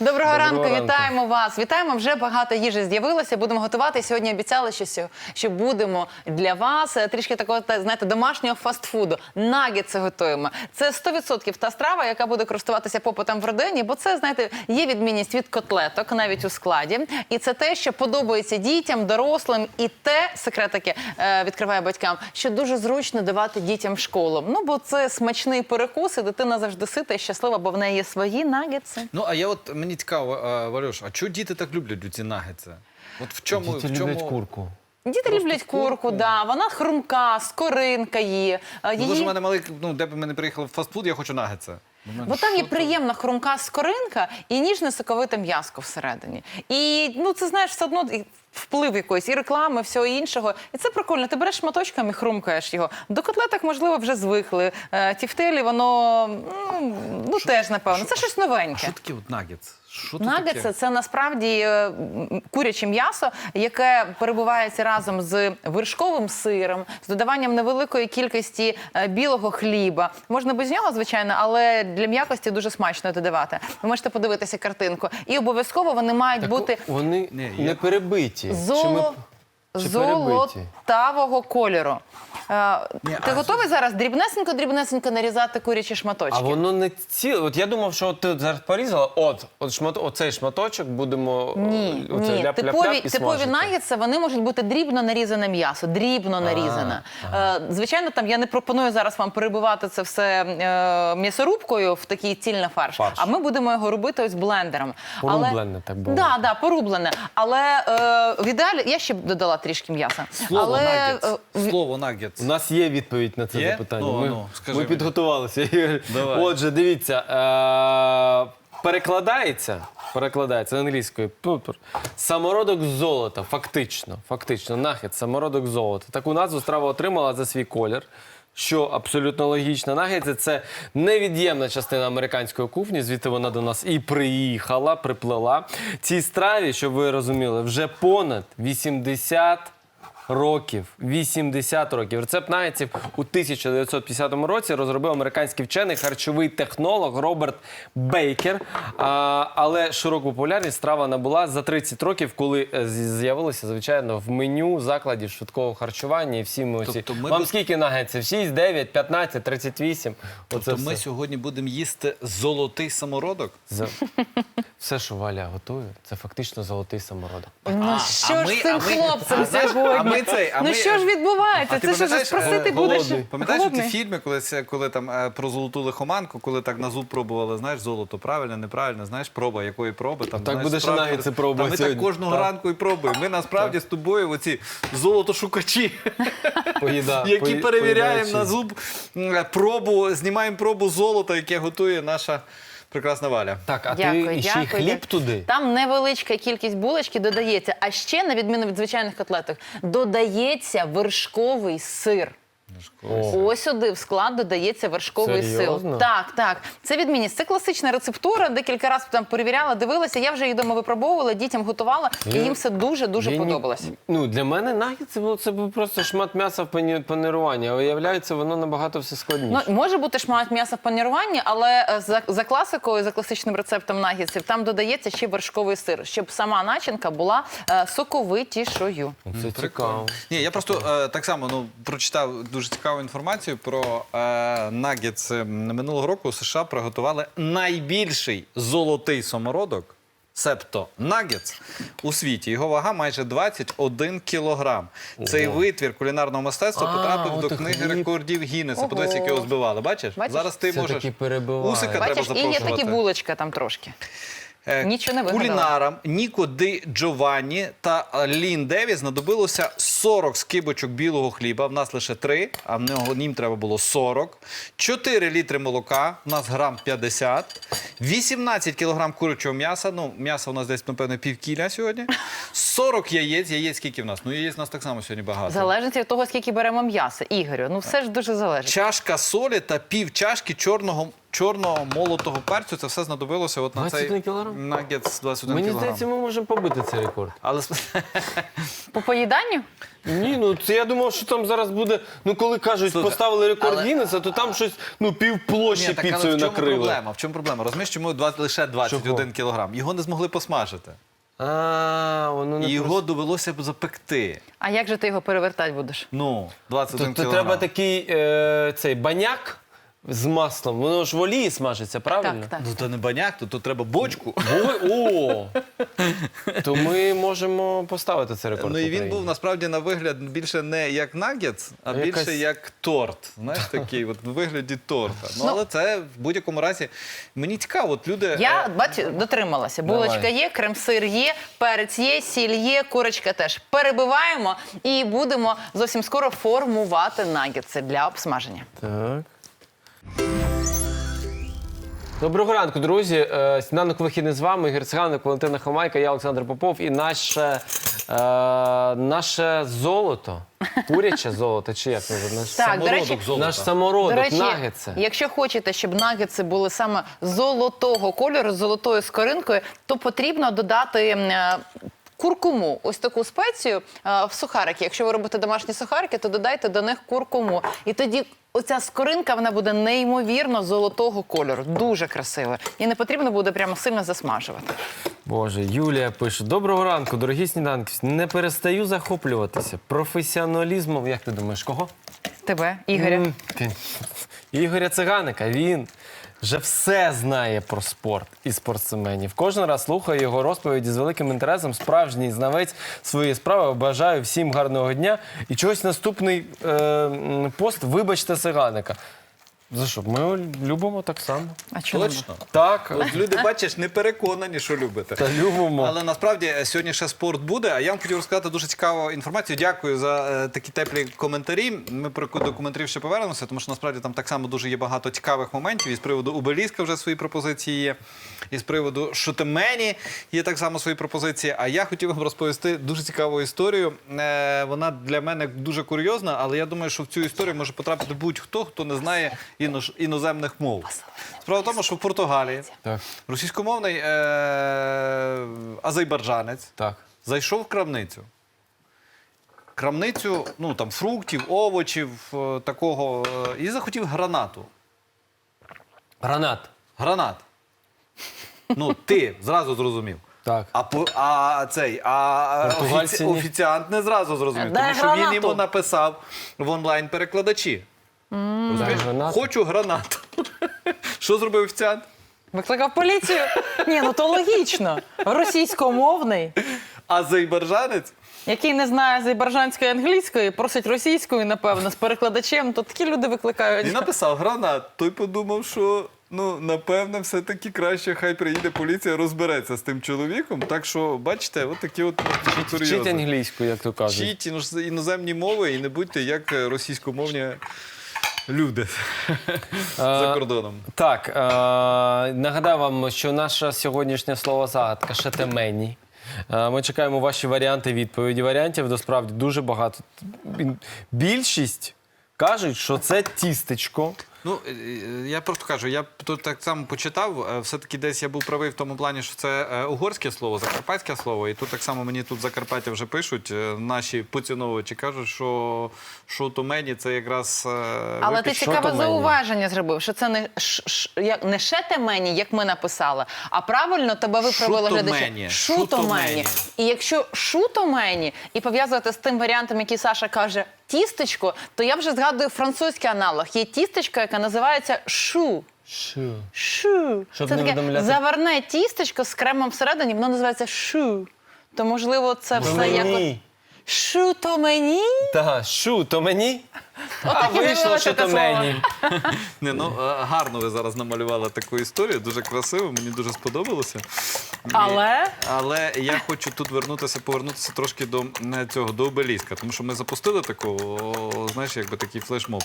Доброго, ранку, ранку. вітаємо вас. Вітаємо. Вже багато їжі з'явилося. Будемо готувати. Сьогодні обіцяли, що, що будемо для вас е, трішки такого та, знаєте, домашнього фастфуду. Нагетси готуємо. Це 100% та страва, яка буде користуватися попитом в родині, бо це, знаєте, є відмінність від котлеток навіть у складі. І це те, що подобається дітям, дорослим, і те секрет таки е, відкриває батькам, що дуже зручно давати дітям в школу. Ну бо це смачний перекус, і дитина завжди сита і щаслива, бо в неї є свої нагетси. Ну, а я от мені цікаво, е, Валюш, а чого діти так люблять ці нагетси? От в чому, Діти в чому... люблять курку. Діти Просто люблять курку, курку. да. вона хрумка, скоринка є. Е, Ну, дуже в мене малий, ну, де б ми не приїхали в фастфуд, я хочу нагетси. Бо там є приємна хрумка скоринка і ніжне соковите м'яско всередині. І ну це знаєш, все одно і вплив якоїсь і реклами, всього іншого. І це прикольно. Ти береш шматочками, хрумкаєш його. До котлеток, можливо, вже звикли. Е, Тівтелі, воно ну, ну теж напевно. Це щось А новеньке. що таке от нагетс? Що це Нагетси таке? це насправді е, куряче м'ясо, яке перебувається разом з вершковим сиром, з додаванням невеликої кількості е, білого хліба. Можна без нього, звичайно, але для м'якості дуже смачно додавати. Ви можете подивитися картинку. І обов'язково вони мають Так бути вони не перебиті. Чи ми- золо... чи золотавого кольору. Е, Ні, ти а- готовий зараз дрібнесенько-дрібнесенько нарізати курячі шматочки? А воно не ціле. От я думав, що от ти зараз порізала, от, от шмат, оцей шматочок будемо Ні, оце ні. ляп-ляп-ляп Типові, і типові смажити. нагетси, вони можуть бути дрібно нарізане м'ясо, дрібно нарізане. Е, звичайно, там я не пропоную зараз вам перебивати це все е, м'ясорубкою в такий цільний фарш, Фарш. а ми будемо його робити ось блендером. Порублене, так би Да, да, порублене. Але е, в ідеалі я ще б додала трішки м'яса. Слово Але нагетс. е, Слово нагетс. У нас є відповідь на це Є? запитання. Ну, ми ну, скажи ми мені. підготувалися. Давай. Отже, дивіться. Е- перекладається, перекладається англійською. пупер, Самородок золота, фактично. Фактично, нахід, самородок золота. Таку назву страва отримала за свій колір. Що абсолютно логічно. Нагетси – це невід'ємна частина американської кухні, звідти вона до нас і приїхала, приплила. Цій страві, щоб ви розуміли, вже понад 80 років. 80 років. Рецепт нагетсів у 1950 році розробив американський вчений харчовий технолог Роберт Бейкер. А, але широку популярність страва набула за 30 років, коли е, з- з'явилися, звичайно, в меню закладів швидкого харчування. І всі ми оці. Тобто ми Вам бу- скільки нагетсів? 6, 9, 15, 38. Оце То все. ми сьогодні будемо їсти золотий самородок? За- Все, що Валя готує, це фактично золотий самородок. ну що а ж ми- з цим а хлопцем а знаєш, сьогодні? а ми цей, а ну ми- що ж відбувається? А ти Це що ж спросити е, будеш? Пам'ятаєш ці Голодний? фільми, коли, це- коли там е, про золоту лихоманку, коли так на зуб пробували, знаєш, золото правильно, неправильно, знаєш, проба, якої проби. Там, Так знаєш, будеш справді- нагетси пробувати Ми сьогодні. так кожного Так. ранку і пробуємо. Ми насправді з тобою оці золотошукачі, які перевіряємо на зуб пробу, знімаємо пробу золота, яке готує наша прекрасна Валя. Так, а Дякую, ти ще й дякую, хліб дякую. туди? Там невеличка кількість булочки додається. А ще, на відміну від звичайних котлеток, додається вершковий сир. Ось сюди в склад додається вершковий Серйозно? сир. Так, так. Це відмінність. Це класична рецептура. Декілька разів там перевіряла, дивилася. Я вже її дома випробовувала, дітям готувала, і Я- їм все дуже дуже Я ні- подобалось. Ну, для мене нагід це було це був просто шмат м'яса в пані- а виявляється, воно набагато все складніше. Ну, може бути шмат м'яса в паніруванні, але е, за, за класикою, за класичним рецептом нагідців, там додається ще вершковий сир, щоб сама начинка була е, соковитішою. це цікаво. Ні, я просто е, так само ну, прочитав дуже цікаву інформацію про е, нагетс. Минулого року у США приготували найбільший золотий самородок. Себто нагетс у світі. Його вага майже 21 кілограм. Цей витвір кулінарного мистецтва А, потрапив до книги хліб. рекордів Гіннеса. Ого. Подивись, як його збивали. Бачиш? Бачиш? Зараз ти Все можеш таки перебиває. усика треба Бачиш, і є запрошувати. такі булочка там трошки. Е, Нічого не вигадала. Кулінарам Ніко Ди Джованні та Лін Деві знадобилося 40 скибочок білого хліба. В нас лише 3, а в нього нім треба було 40. 4 літри молока, в нас грам 50. 18 кілограм курячого м'яса. Ну, м'яса у нас десь, напевно, пів кіля сьогодні. 40 яєць. Яєць скільки в нас? Ну, яєць у нас так само сьогодні багато. Залежить від того, скільки беремо м'яса. Ігорю, ну все ж дуже залежить. Чашка солі та пів чашки чорного чорного молотого перцю. Це все знадобилося от на 21 цей кілограм? нагетс 21 Мені кілограм. здається, ми можемо побити цей рекорд. Але сп- По поїданню? Ні, ну це я думав, що там зараз буде. Ну коли кажуть, Слухай, поставили рекорд але- Гіннеса, то там щось ну півплощі Ні, так, але піцею в чому накрили. проблема? В чому проблема? Розумієш, чому два- лише 21 Чого? кілограм? Його не змогли посмажити. А, воно не І просто- його довелося б запекти. А як же ти його перевертати будеш? Ну, 21 То, то кілограм. треба такий е, цей баняк з маслом. Воно ж в олії смажиться, правильно? Так, так. Ну, то не баняк, то, то треба бочку. Ой, О! То ми можемо поставити цей рекорд. Ну і він був насправді на вигляд більше не як нагетс, а Якась- більше як торт. Знаєш, такий от в вигляді торта. Ну, Ну. але це в будь-якому разі мені цікаво, от люди. Я е, бачу, дотрималася. Булочка Давай. є, крем-сир є, перець є, сіль є, курочка теж. Перебиваємо і будемо зовсім скоро формувати нагетси для обсмаження. Так. Доброго ранку, друзі. Е, Сніданок вихідний з вами. Ігор Циганик, Валентина Хамайка, я Олександр Попов і наше, е, наше золото. Куряче золото, чи як називається? Так, до самородок речі, золота. Наш самородок, До речі, нагетси. якщо хочете, щоб нагетси були саме золотого кольору, з золотою скоринкою, то потрібно додати. е, Куркуму, ось таку спецію е, в сухарики. Якщо ви робите домашні сухарики, то додайте до них куркуму. І тоді оця скоринка вона буде неймовірно золотого кольору. Дуже красива. І не потрібно буде прямо сильно засмажувати. Боже, Юлія пише: Доброго ранку, дорогі сніданки. Не перестаю захоплюватися професіоналізмом. Як ти думаєш, кого? Тебе, Ігоря. М, ти- Ігоря Циганика. Він вже все знає про спорт і спортсменів. Кожен раз слухаю його розповіді з великим інтересом. Справжній знавець своєї справи. Бажаю всім гарного дня. І чогось наступний е, пост. Вибачте Циганика. За що? Ми любимо так само. А чому? Точно. Так, От люди, бачиш, не переконані, що любите. та любимо. Але насправді е, сьогодні ще спорт буде. А я вам хотів розказати дуже цікаву інформацію. Дякую за е, такі теплі коментарі. Ми про до коментарів ще повернемося, тому що насправді там так само дуже є багато цікавих моментів. І з приводу Убеліска вже свої пропозиції є. І з приводу Шутемені є так само свої пропозиції. А я хотів вам розповісти дуже цікаву історію. Е, Вона для мене дуже курйозна, але я думаю, що в цю історію може потрапити будь-хто, хто не знає іноземних мов. Справа в тому, що в Португалії Так, Російськомовний е- азербайджанець так. зайшов в крамницю. Крамницю, ну там фруктів, овочів, е, такого, е, і захотів гранату. Гранат. Гранат. Ну, ти зразу зрозумів. Так. А, а цей а офіці- офіціант не зразу зрозумів, тому що він йому написав в онлайн-перекладачі. Розумієш? Гранату. Хочу гранату. Що зробив офіціант? Викликав поліцію? Ні, ну то логічно. Російськомовний, Азербайджанець який не знає азербайджанської англійської, просить російською, напевно, з перекладачем, то такі люди викликають. І написав гранат. Той подумав, що ну напевне, все-таки краще, хай приїде поліція, розбереться з тим чоловіком. Так що, бачите, от такі от Вчіть курйози. англійську, як то кажуть. Вчіть іноз- іноземні мови і не будьте як е, російськомовні люди за кордоном. Так, е, нагадаю вам, що наша сьогоднішня слово загадка шатемені. Е, Ми чекаємо ваші варіанти відповіді. Варіантів насправді дуже багато. Більшість кажуть, що це тістечко. Ну, е, е, я просто кажу, я тут так само почитав. е, Все-таки десь я був правий в тому плані, що це угорське слово, закарпатське слово. І тут так само мені тут Закарпаття вже пишуть. Наші поціновувачі кажуть, що шутомені це якраз. Але ти цікаве зауваження зробив, що це не ш, ш, як не шетемені, як ми написали, а правильно тебе виправили глядачі. Шутомені. І якщо шутомені і пов'язувати з тим варіантом, який Саша каже, тістечко, то я вже згадую французький аналог. Є тістечко, яке називається шу. Шу. Шу. Щоб це не таке видумляти. заварне тістечко з кремом всередині, воно називається шу. То можливо це все як. Мені. шу то мені. Та, шу, то мені. А Отак і вийшло, з'явилося що те то слово. мені. Не, ну е, гарно ви зараз намалювали таку історію, дуже красиво, мені дуже сподобалося. Але? але я хочу тут вернутися, повернутися трошки до е, цього до обеліска, тому що ми запустили таку, о, знаєш, якби такий флешмоб.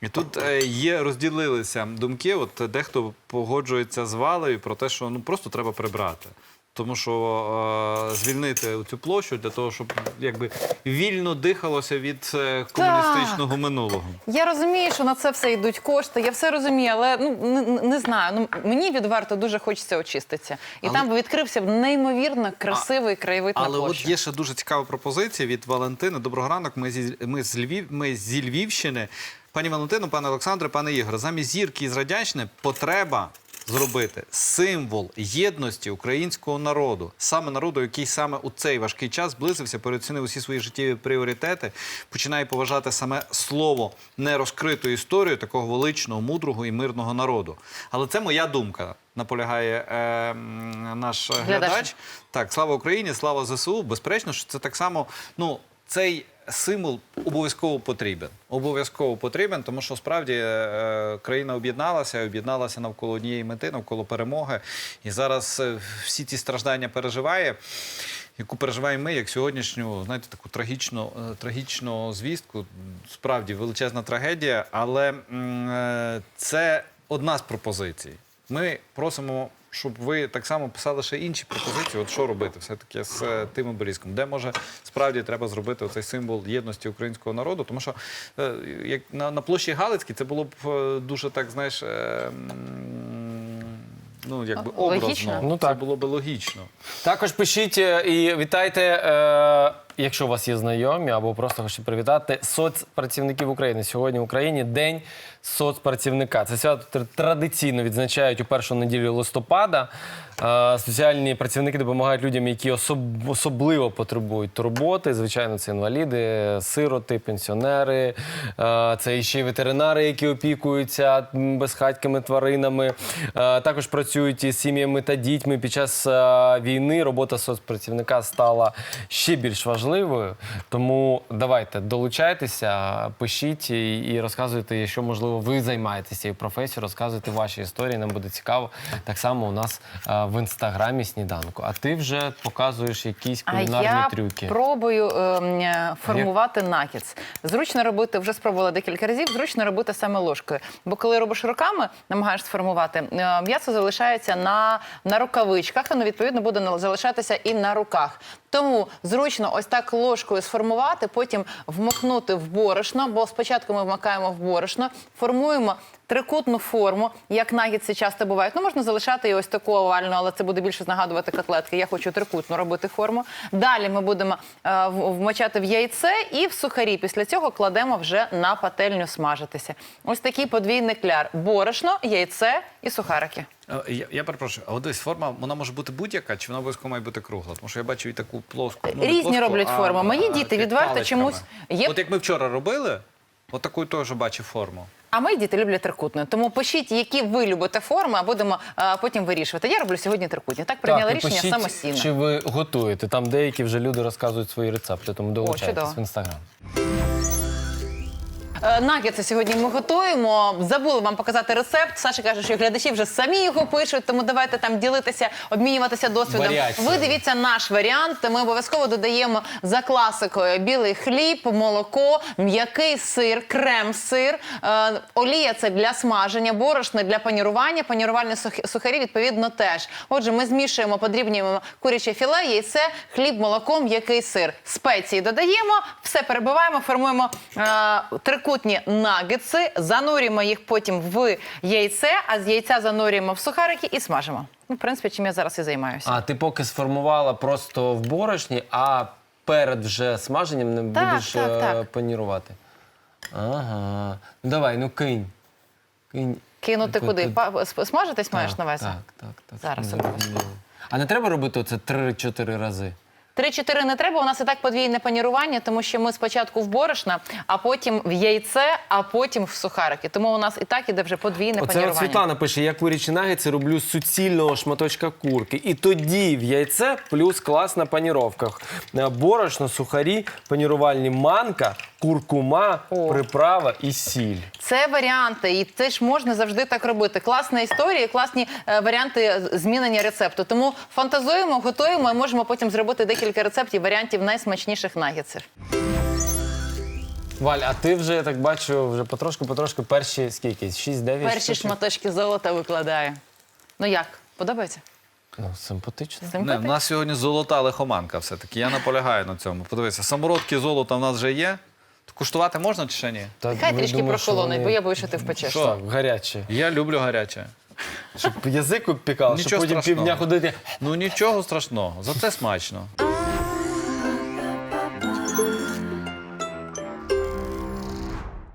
І тут е, є розділилися думки. От дехто погоджується з валею про те, що ну просто треба прибрати. Тому що е, звільнити цю площу для того, щоб якби вільно дихалося від е, комуністичного минулого. Я розумію, що на це все йдуть кошти. Я все розумію, але ну не, не знаю. Ну мені відверто дуже хочеться очиститися. І Але- там би відкрився б неймовірно красивий краєвид на Але площі. от є ще дуже цікава пропозиція від Валентини. Доброго ранок. Ми зі ми з Львів, ми зі Львівщини. Пані Валентино, пане Олександре, пане Ігоре, замість зірки із Радянщини потреба зробити символ єдності українського народу, саме народу, який саме у цей важкий час зблизився, переоцінив усі свої життєві пріоритети, починає поважати саме слово нерозкриту історію такого величного, мудрого і мирного народу. Але це моя думка. Наполягає е, наш Глядач. глядач. Так, слава Україні, слава ЗСУ. Безперечно, що це так само. Ну, цей символ обов'язково потрібен. Обов'язково потрібен, тому що справді е, країна об'єдналася, об'єдналася навколо однієї мети, навколо перемоги. І зараз е, всі ці страждання переживає. Яку переживаємо ми, як сьогоднішню, знаєте, таку трагічну, е, трагічну звістку, справді величезна трагедія, але це одна з пропозицій. Ми просимо, щоб ви так само писали ще інші пропозиції. От що робити все-таки з е, тим обеліском, де може справді треба зробити цей символ єдності українського народу. Тому що е, як на, на площі Галицькій це було б е, дуже так, знаєш. е, Ну, якби Логічно. образно. Ну, це було би логічно. Також пишіть е, і вітайте, е, якщо у вас є знайомі або просто хочете привітати соцпрацівників України. Сьогодні в Україні День соцпрацівника. Це свято традиційно відзначають у першу неділю листопада. Соціальні працівники допомагають людям, які особ- особливо потребують турботи. Звичайно, це інваліди, сироти, пенсіонери. Це і ще й ветеринари, які опікуються безхатькими тваринами. Також працюють із сім'ями та дітьми. Під час війни робота соцпрацівника стала ще більш важливою. Тому давайте долучайтеся, пишіть і, розказуйте, якщо можливо ви займаєтеся цією професією, розказуйте ваші історії. Нам буде цікаво. Так само у нас е, в інстаграмі сніданку. А ти вже показуєш якісь А кулінарні я трюки. пробую ем, е, формувати накіц. Зручно робити, вже спробувала декілька разів, зручно робити саме ложкою. Бо коли робиш руками, намагаєшся сформувати, е, м'ясо залишається на, на рукавичках, воно відповідно буде залишатися і на руках. Тому зручно ось так ложкою сформувати, потім вмокнути в борошно, бо спочатку ми вмикаємо в борошно, формуємо трикутну форму, як нагідці часто бувають. Ну, можна залишати і ось таку овальну, але це буде більше нагадувати котлетки. Я хочу трикутну робити форму. Далі ми будемо е, вмочати в яйце і в сухарі. Після цього кладемо вже на пательню смажитися. Ось такий подвійний кляр: борошно, яйце і сухарики. Е, Я, я перепрошую, а от десь форма вона може бути будь-яка, чи вона обов'язково має бути кругла? Тому що я бачу і таку плоску. ну, Різні плоску, роблять а, форми. Мої а, діти відверто паличками. чомусь є- От як ми вчора робили, от таку теж бачив форму. А мої діти люблять трикутну. Тому пишіть, які ви любите форми, а будемо а, потім вирішувати. Я роблю сьогодні трикутні. Так прийняла і рішення пишіть, самостійно. Чи ви готуєте? Там деякі вже люди розказують свої рецепти, тому долучайтесь чудово. в інстаграм. Е, Нагетси сьогодні ми готуємо. Забули вам показати рецепт. Саша каже, що глядачі вже самі його пишуть, тому давайте там ділитися, обмінюватися досвідом. Варіації. Ви дивіться наш варіант. Ми обов'язково додаємо за класикою білий хліб, молоко, м'який сир, крем-сир. Е, олія це для смаження, борошно для панірування. Панірувальні сухарі відповідно теж. Отже, ми змішуємо, подрібнюємо куряче філе, яйце, хліб, молоко, м'який сир. Спеції додаємо, все перебиваємо, формуємо е, трикутні нагетси, занурюємо їх потім в яйце, а з яйця занурюємо в сухарики і смажимо. Ну, в принципі, чим я зараз і займаюся. А ти поки сформувала просто в борошні, а перед вже смаженням не Так, будеш так, е, так. панірувати. Ага. Ну давай, ну кинь. кинь. Кинути Ку- куди? ку- Па- сп- Смажитись маєш на увазі? Так, так, так. Зараз Зрозуміло. А не треба робити оце 3-4 рази? Три-чотири не треба. У нас і так подвійне панірування, тому що ми спочатку в борошна, а потім в яйце, а потім в сухарики. Тому у нас і так іде вже подвійне Оце от панірування. Світлана пише, я курячі нагетси роблю з суцільного шматочка курки. І тоді в яйце плюс класна паніровка. Е, Борошно, сухарі, панірувальні манка, куркума, О. приправа і сіль. Це варіанти, і це ж можна завжди так робити. Класна історія, класні е, варіанти змінення рецепту. Тому фантазуємо, готуємо і можемо потім зробити декілька рецептів, варіантів найсмачніших нагетсів. Валь, а ти вже, я так бачу, вже потрошку-потрошку перші скільки? 6-9? Перші шматочки золота викладаю. Ну як? Подобається? Ну, симпатично. Не, в нас сьогодні золота лихоманка все-таки. Я наполягаю на цьому. Подивися, самородки золота в нас вже є. Куштувати можна чи ще ні? Та Хай ви трішки думаєте, що вони- бо я боюсь, що ти впечеш. Що? Так, гаряче. Я люблю гаряче. Щоб язик обпікав, щоб Нічого потім страшного. півдня ходити. Ну нічого страшного, зате смачно.